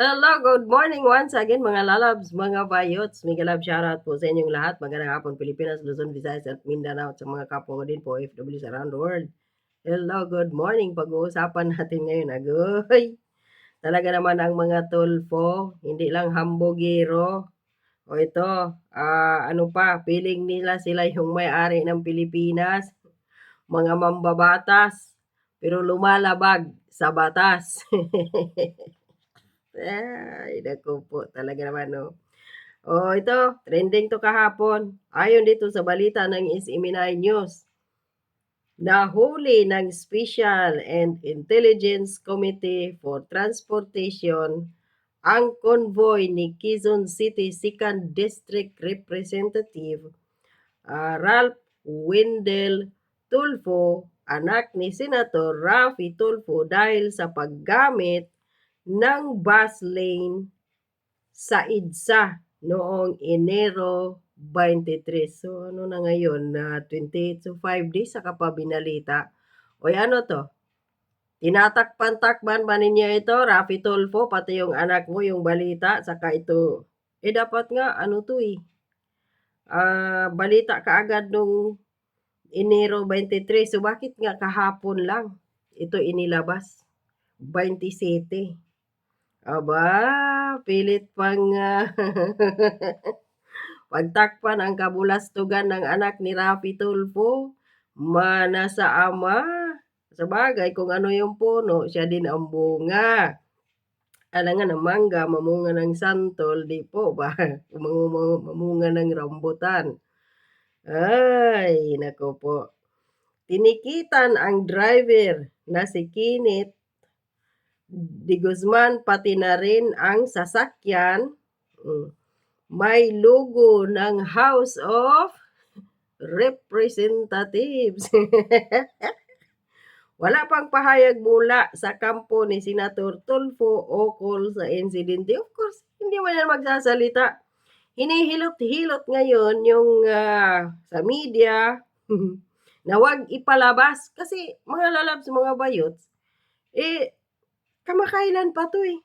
Hello, good morning once again mga lalabs, mga bayots. Mega love shoutout po sa inyong lahat. Magandang hapon Pilipinas, Luzon, Visayas at Mindanao at sa mga kapwa ko din po OFWs around the world. Hello, good morning. Pag-uusapan natin ngayon, agoy. Talaga naman ang mga tulfo, hindi lang hambogero. O ito, ah, ano pa, feeling nila sila yung may-ari ng Pilipinas. Mga mambabatas, pero lumalabag sa batas. Ay, naku talaga naman, no. Oh, ito, trending to kahapon. Ayon dito sa balita ng SMNI News. Nahuli ng Special and Intelligence Committee for Transportation ang convoy ni Quezon City 2nd District Representative ah, Ralph Wendell Tulfo, anak ni Senator Rafi Tulfo dahil sa paggamit ng bus lane sa EDSA noong Enero 23. So ano na ngayon na 28 so 5 days saka pa binalita. Oy ano to? Tinatakpan-takban ba ninyo ito, Rafi Tulfo, pati yung anak mo, yung balita, saka ito. Eh dapat nga, ano to eh. Ah, balita kaagad nung Enero 23. So bakit nga kahapon lang ito inilabas? 27. Aba, pilit pang ah, pagtakpan ang kabulastugan ng anak ni Rafi Tulfo. Mana sa ama. Sa bagay, kung ano yung puno, siya din ang bunga. Alangan ng mangga, mamunga ng santol, di po ba? Mamu- Mamunga ng rambutan. Ay, nako po. Tinikitan ang driver na si Kinit Di Guzman pati na rin ang sasakyan. Mm. May logo ng House of Representatives. Wala pang pahayag mula sa kampo ni Senator Tulfo ukol sa insidente. Of course, hindi man yan magsasalita. Hinihilot-hilot ngayon yung ah, sa media na wag ipalabas. Kasi mga lalabs, mga bayots, eh, kamakailan pa to eh.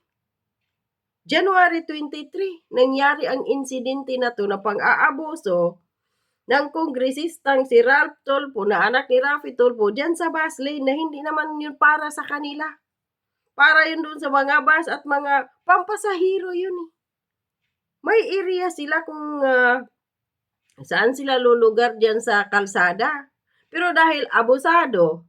January 23, nangyari ang insidente na to na pang-aabuso ng kongresistang si Ralph Tulfo na anak ni Rafi Tulfo dyan sa bus lane na hindi naman yun para sa kanila. Para yun dun sa mga bus at mga pampasahiro yun eh. May area sila kung ah, saan sila lulugar dyan sa kalsada. Pero dahil abusado,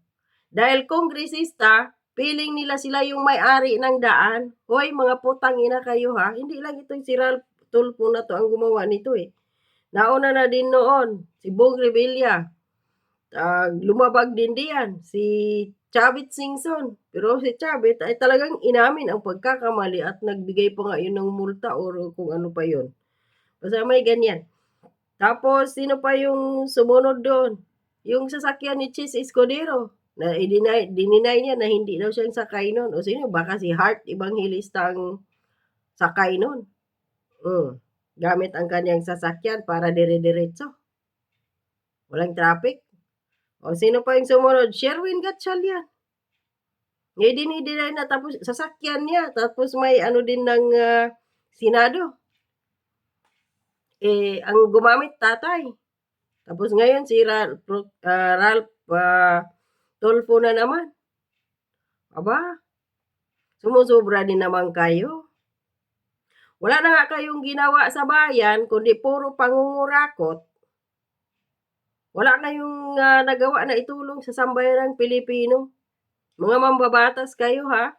dahil kongresista, feeling nila sila yung may-ari ng daan. Hoy, mga putang ina kayo ha. Hindi lang ito si Ralph Tulfo na to ang gumawa nito eh. Nauna na din noon, si Bong Revilla. Ah, lumabag din diyan, si Chavit Singson. Pero si Chavit ay talagang inamin ang pagkakamali at nagbigay pa nga yun ng multa o kung ano pa yun. Basta may ganyan. Tapos, sino pa yung sumunod doon? Yung sasakyan ni Chis Escudero na i-deny, dininay niya na hindi daw siyang sakay noon. O sino? Baka si Hart Evangelista ang sakay noon. Mm. Gamit ang kanyang sasakyan para dire-diretso. Walang traffic. O sino pa yung sumunod? Sherwin Gatchalian. Ngayon din i-deny na tapos sasakyan niya. Tapos may ano din ng ah, Senado. Eh, ang gumamit tatay. Tapos ngayon si Ralph, ah, Ralph ah, Tulfo na naman. Aba, sumusobra din naman kayo. Wala na nga kayong ginawa sa bayan, kundi puro pangungurakot. Wala kayong ah, nagawa na itulong sa sambayan ng Pilipino. Mga mambabatas kayo ha.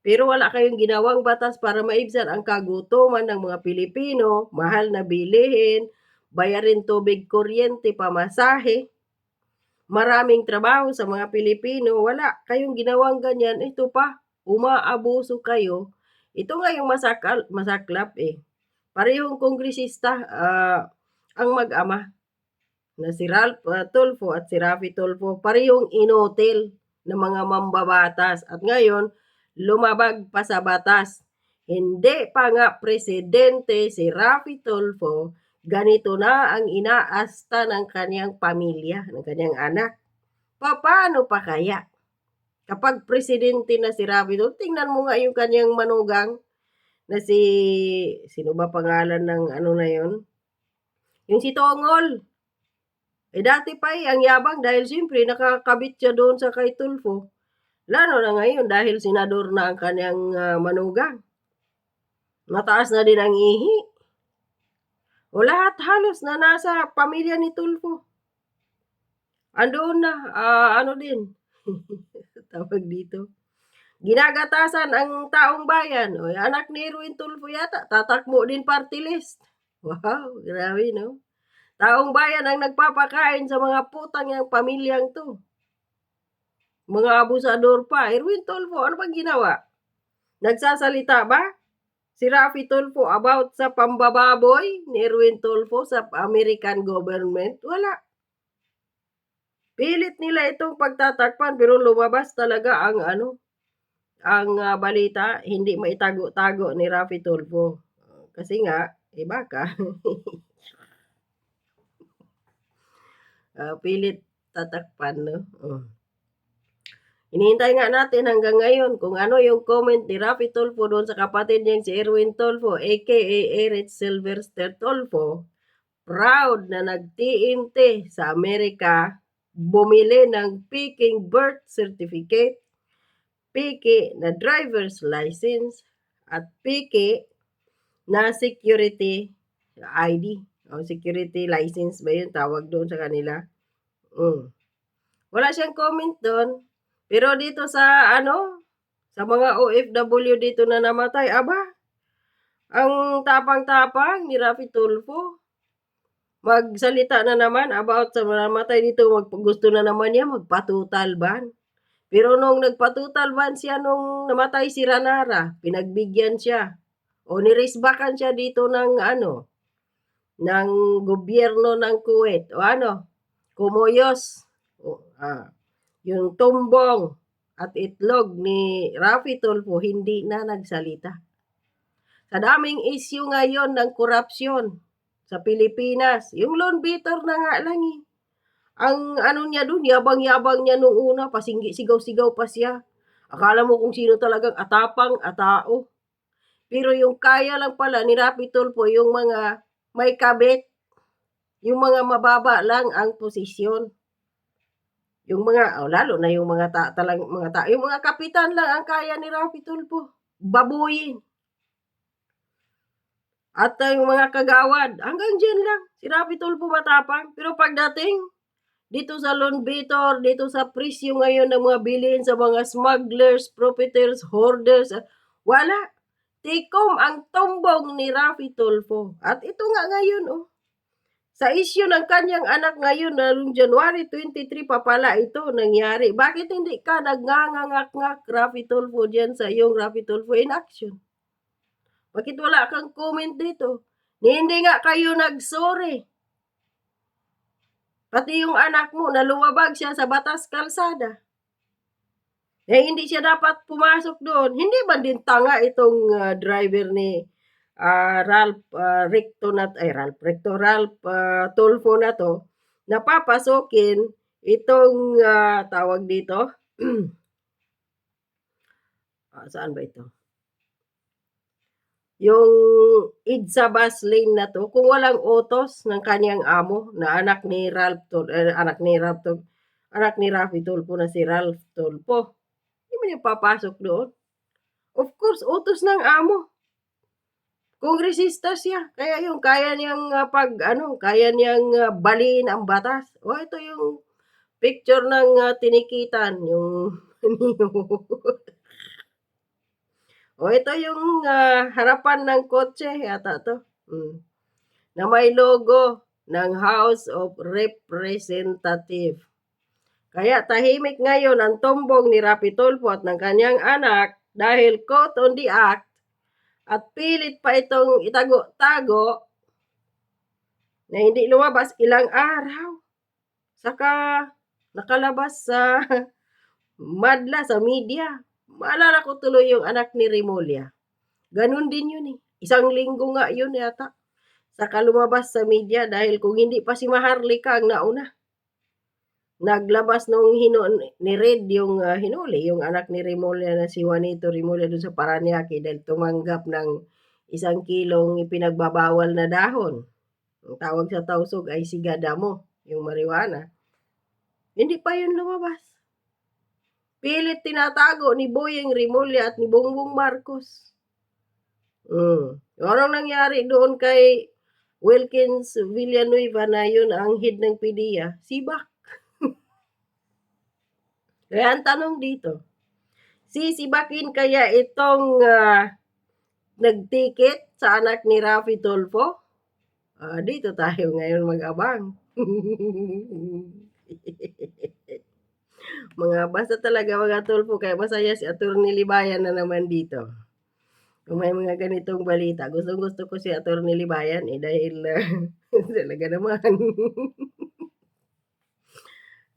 Pero wala kayong ginawang batas para maibsan ang kagutuman ng mga Pilipino, mahal na bilihin, bayarin tubig, kuryente, pamasahe. Maraming trabaho sa mga Pilipino, wala kayong ginawang ganyan. Ito pa, umaabuso kayo. Ito nga yung masakal, masaklap eh. Parehong kongresista ah, ang mag-ama na si Ralph ah, Tulfo at si Rafi Tulfo, parehong inotel ng mga mambabatas. At ngayon, lumabag pa sa batas. Hindi pa nga presidente si Rafi Tulfo, ganito na ang inaasta ng kanyang pamilya, ng kanyang anak. Paano pa kaya? Kapag presidente na si Rafi Tulfo, tingnan mo nga yung kanyang manugang. na si sino ba pangalan ng ano na yun? Yung si Tongol. Eh dati pa eh, ang yabang dahil siyempre nakakabit siya doon sa kay Tulfo. Lalo na ngayon dahil senador na ang kanyang uh, manugang. Mataas na din ang ihi. O lahat halos na nasa pamilya ni Tulfo. Andoon na, uh, ano din, tawag dito. Ginagatasan ang taong bayan. O, anak ni Erwin Tulfo yata, tatakbo din party list. Wow, grabe no. Taong bayan ang nagpapakain sa mga putang yung pamilyang to. Mga abusador pa. Erwin Tulfo, ano bang ginawa? Nagsasalita ba? Si Rafi Tulfo about sa pambababoy ni Erwin Tulfo sa American government? Wala. Pilit nila itong pagtatakpan pero lumabas talaga ang ano, ang uh, balita, hindi maitago-tago ni Rafi Tulfo. Kasi nga, iba ka. uh, pilit tatakpan, no? Uh. Hinihintay nga natin hanggang ngayon kung ano yung comment ni Rafi Tulfo doon sa kapatid niyang si Erwin Tulfo, aka Eric Sylvester Tulfo, proud na nag-TNT sa Amerika, bumili ng peking birth certificate, piki na driver's license, at piki na security ID. O security license ba yun? Tawag doon sa kanila. Mm. Wala siyang comment doon. Pero dito sa ano, sa mga OFW dito na namatay, aba, ang tapang-tapang ni Rafi Tulfo, magsalita na naman about sa namatay dito, mag, gusto na naman niya magpatutal ban. Pero nung nagpatutal ban siya nung namatay si Ranara, pinagbigyan siya. O nirisbakan siya dito ng ano, ng gobyerno ng Kuwait. O ano, kumuyos. O, ah, yung tumbong at itlog ni Rafi Tulfo hindi na nagsalita. Sa daming issue ngayon ng korupsyon sa Pilipinas, yung loan beater na nga lang eh. Ang ano niya doon, yabang-yabang niya nung una, pasinggi, sigaw-sigaw pa siya. Akala mo kung sino talagang atapang, atao. Pero yung kaya lang pala ni Rapi Tulfo, yung mga may kabit, yung mga mababa lang ang posisyon. Yung mga, oh, lalo na yung mga ta, talang, mga ta, yung mga kapitan lang ang kaya ni Rafi Tulfo. Babuyin. At uh, yung mga kagawad, hanggang dyan lang. Si Rafi Tulfo matapang. Pero pagdating, dito sa loan beater, dito sa presyo ngayon ng mga bilhin sa mga smugglers, profiteers, hoarders, uh, wala. Tikom ang tumbong ni Rafi Tulfo. At ito nga ngayon, oh. Sa isyu ng kanyang anak ngayon na noong January 23 pa pala ito nangyari. Bakit hindi ka nagngangangak-ngak Rafi Tulfo dyan sa iyong Rafi Tulfo in action? Bakit wala kang comment dito? Hindi nga kayo nagsorry. Pati yung anak mo na lumabag siya sa batas kalsada. Eh, hindi siya dapat pumasok doon. Hindi ba din tanga itong uh, driver ni uh, Ralph uh, Recto na ay Ralph Recto Ralph uh, Tulfo na to napapasokin itong uh, tawag dito. Uh, saan ba ito? Yung Idsa bus lane na to kung walang utos ng kanyang amo na anak ni Ralph Tol, eh, anak ni Ralph Tol, anak ni Rafi Tulfo na si Ralph Tulfo hindi mo niya papasok doon. Of course utos ng amo kongresista siya. Kaya yung kaya niyang uh, pag ano, kaya niyang uh, baliin ang batas. O ito yung picture ng uh, tinikitan, yung O ito yung uh, harapan ng kotse yata to. Hmm. Na may logo ng House of Representative. Kaya tahimik ngayon ang tumbong ni Rapi Tulfo at ng kanyang anak dahil quote on the act at pilit pa itong itago-tago na hindi lumabas ilang araw. Saka nakalabas sa madla sa media. Maalala ko tuloy yung anak ni Remulia. Ganun din yun eh. Isang linggo nga yun yata. Saka lumabas sa media dahil kung hindi pa si Maharlika ang nauna naglabas nung hino, ni Red yung uh, hinuli, yung anak ni Remulla na si Juanito Remulla doon sa Paranaque dahil tumanggap ng isang kilong ipinagbabawal na dahon. Ang tawag sa tausog ay sigadamo, yung marijuana. Hindi pa yun lumabas. Pilit tinatago ni Boyeng Rimulya at ni Bongbong Marcos. Mm. Anong nangyari doon kay Wilkins Villanueva na yun ang head ng PDEA? Sibak. Kaya ang tanong dito, sisibakin kaya itong ah, nagtikit sa anak ni Rafi Tulfo? Ah, dito tayo ngayon mag-abang. mga basta talaga mga tulfo kaya masaya si Attorney Libayan na naman dito. Kung may mga ganitong balita, gustong gusto ko si Attorney Libayan eh dahil ah, talaga naman.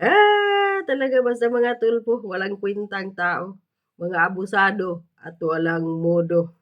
ah, talaga basta mga tulpo, walang kwintang tao, mga abusado at walang modo.